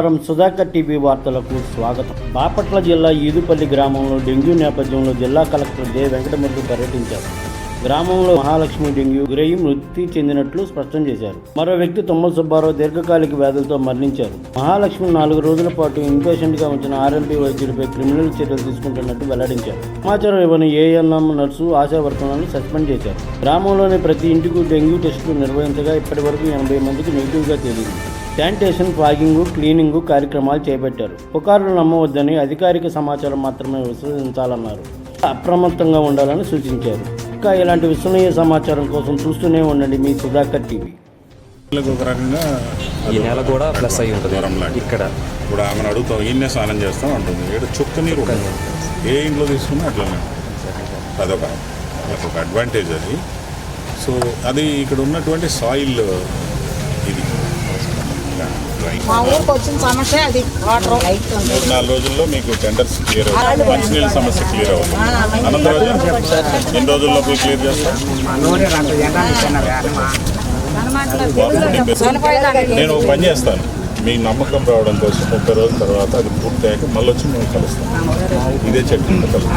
నమస్కారం. సుధాకర్ టీవీ వార్తలకు స్వాగతం. బాపట్ల జిల్లా ఈదుపల్లి గ్రామంలో డెంగ్యూ నేపథ్యంలో జిల్లా కలెక్టర్ జె. వెంకటమురళి పర్యటించారు. గ్రామంలో మహాలక్ష్మి డెంగ్యూ గురయ్యి మృతి చెందినట్లు స్పష్టం చేశారు. మరో వ్యక్తి తుమ్మల సుబ్బారావు దీర్ఘకాలిక వ్యాధులతో మరణించారు. మహాలక్ష్మి నాలుగు రోజుల పాటు ఇన్పేషెంట్గా ఉంచిన ఆర్ఎంపీ వైద్యుడిపై క్రిమినల్ చర్యలు తీసుకుంటున్నట్టు వెల్లడించారు. సమాచారం ఇవ్వని ఏఎన్ఎం నర్సు ఆశా వర్తనాలను సస్పెండ్ చేశారు. గ్రామంలోని ప్రతి ఇంటికి డెంగ్యూ టెస్టులు నిర్వహించగా ఇప్పటి వరకు ఎనభై మందికి నెగిటివ్గా తేలింది. శానిటేషన్ ఫాగింగ్ క్లీనింగ్ కార్యక్రమాలు చేపట్టారు. పుకార్లు నమ్మవద్దని అధికారిక సమాచారం మాత్రమే విశ్వసించాలన్నారు. అప్రమత్తంగా ఉండాలని సూచించారు. ఇంకా ఇలాంటి విశ్వసనీయ సమాచారం కోసం చూస్తూనే ఉండండి మీ సుధాకర్ టీవీ. పిల్లలకు ఒక రకంగా ఈ నెల కూడా ప్లస్ అయి ఉంటుంది. ఇక్కడ ఇప్పుడు ఆమెను అడుగుతాం ఈయన్నే స్నానం చేస్తాం అంటుంది. ఇక్కడ చుక్క నీరు. ఏ ఇంట్లో తీసుకున్నా అట్లనే అదొక అదొక అడ్వాంటేజ్ అది. సో అది ఇక్కడ ఉన్నటువంటి సాయిల్. మా ఊరికి వచ్చిన సమస్య అది వాటర్. మూడు నాలుగు రోజుల్లో మీకు టెండర్స్ క్లియర్ అవుతుంది మంచినీళ్ళ సమస్య క్లియర్ అవుతుంది. ఎన్ని క్లియర్ చేస్తాం. నేను ఒక పని చేస్తాను. మీ నమ్మకం రావడం కోసం ముప్పై రోజుల తర్వాత అది పూర్తి అయ్యాక మళ్ళీ వచ్చి మేము కలుస్తాం. ఇదే చెట్టు కలుస్తాం.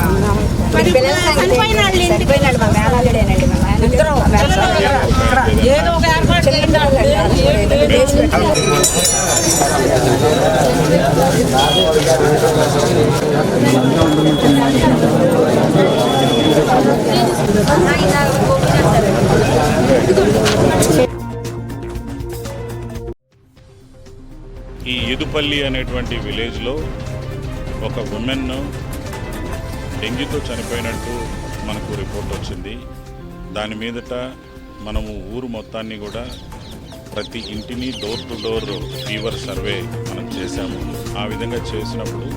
ఈ ఇదుపల్లి అనేటువంటి విలేజ్లో ఒక ఉమెన్ డెంగ్యూతో చనిపోయినట్టు మనకు రిపోర్ట్ వచ్చింది. దాని మీదట మనము ఊరు మొత్తాన్ని కూడా ప్రతి ఇంటిని door to door fever survey మనం చేశాము. ఆ విధంగా చేసినప్పుడు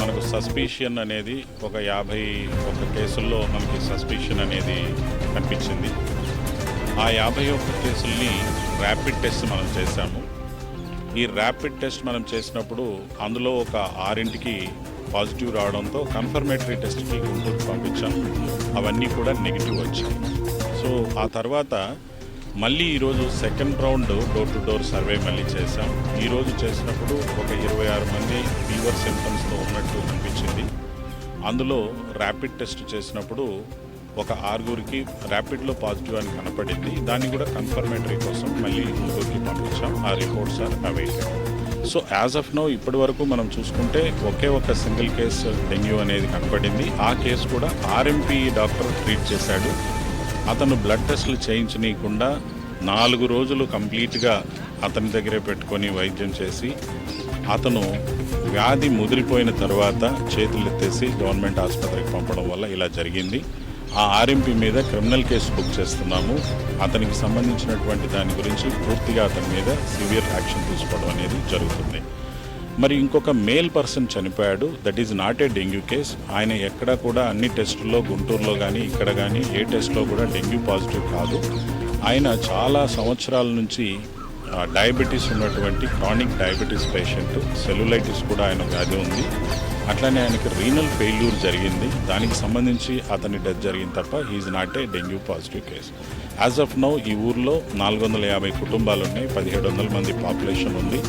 మనకు సస్పిషన్ అనేది ఒక యాభై ఒక కేసుల్లో మనకి సస్పిషన్ అనేది కనిపించింది. ఆ యాభై ఒక్క కేసుల్ని ర్యాపిడ్ టెస్ట్ మనం చేశాము. ఈ ర్యాపిడ్ టెస్ట్ మనం చేసినప్పుడు అందులో ఒక ఆరింటికి పాజిటివ్ రావడంతో కన్ఫర్మేటరీ టెస్ట్కి గుంటూరు పంపించాం అవన్నీ కూడా నెగిటివ్ వచ్చాయి. సో ఆ తర్వాత మళ్ళీ ఈరోజు second round door to door survey మళ్ళీ చేశాం. ఈరోజు చేసినప్పుడు ఒక ఇరవై ఆరు మంది ఫీవర్ సిమ్టమ్స్తో ఉన్నట్టు అనిపించింది. అందులో ర్యాపిడ్ టెస్ట్ చేసినప్పుడు ఒక ఆరుగురికి ర్యాపిడ్లో పాజిటివ్ అని కనపడింది. దాన్ని కూడా కన్ఫర్మేటరీ కోసం మళ్ళీ ముగ్గురికి పంపించాం. ఆ reports are awaited so as of now ఇప్పటి వరకు మనం చూసుకుంటే ఒకే ఒక సింగిల్ కేసు డెంగ్యూ అనేది కనపడింది. ఆ కేసు కూడా ఆర్ఎంపీ డాక్టర్ ట్రీట్ చేశాడు. అతను బ్లడ్ టెస్టులు చేయించనీయకుండా నాలుగు రోజులు కంప్లీట్గా అతని దగ్గరే పెట్టుకొని వైద్యం చేసి అతను వ్యాధి ముదిరిపోయిన తర్వాత చేతులు ఎత్తేసి గవర్నమెంట్ ఆసుపత్రికి పంపడం వల్ల ఇలా జరిగింది. ఆ ఆర్ఎంపీ మీద క్రిమినల్ కేసు బుక్ చేస్తున్నాము. అతనికి సంబంధించినటువంటి దాని గురించి పూర్తిగా అతని మీద సివియర్ యాక్షన్ తీసుకోవడం అనేది జరుగుతుంది. మరి ఇంకొక మేల్ పర్సన్ చనిపోయాడు. That is not a dengue case ఆయన ఎక్కడ కూడా అన్ని టెస్టుల్లో గుంటూరులో కానీ ఇక్కడ కానీ ఏ టెస్ట్లో కూడా డెంగ్యూ పాజిటివ్ కాదు. ఆయన చాలా సంవత్సరాల నుంచి డయాబెటీస్ ఉన్నటువంటి క్రానిక్ డయాబెటీస్ పేషెంట్ సెల్యులైటిస్ కూడా ఆయన వ్యాధి ఉంది. అట్లనే ఆయనకి రీనల్ ఫెయిల్యూర్ జరిగింది. దానికి సంబంధించి అతని డెత్ జరిగింది తప్ప he's not a dengue positive case as of now ఈ ఊర్లో నాలుగు వందల యాభై కుటుంబాలు ఉన్నాయి. పదిహేడు వందల మంది పాపులేషన్ ఉంది.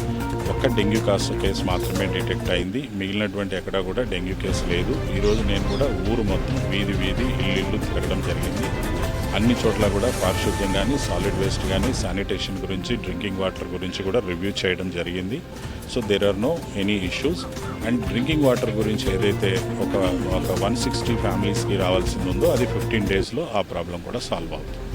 ఒక్క డెంగ్యూ కాసు కేసు మాత్రమే డిటెక్ట్ అయింది. మిగిలినటువంటి ఎక్కడా కూడా డెంగ్యూ కేసు లేదు. ఈరోజు నేను కూడా ఊరు మొత్తం వీధి వీధి ఇల్లు ఇల్లు తిరగడం జరిగింది. అన్ని చోట్ల కూడా పారిశుద్ధ్యం కానీ సాలిడ్ వేస్ట్ కానీ శానిటేషన్ గురించి డ్రింకింగ్ వాటర్ గురించి కూడా రివ్యూ చేయడం జరిగింది. So there are no any issues and drinking water గురించి ఏదైతే ఒక ఒక వన్ సిక్స్టీ ఫ్యామిలీస్కి రావాల్సింది ఉందో అది ఫిఫ్టీన్ డేస్లో ఆ ప్రాబ్లం కూడా సాల్వ్ అవుతుంది.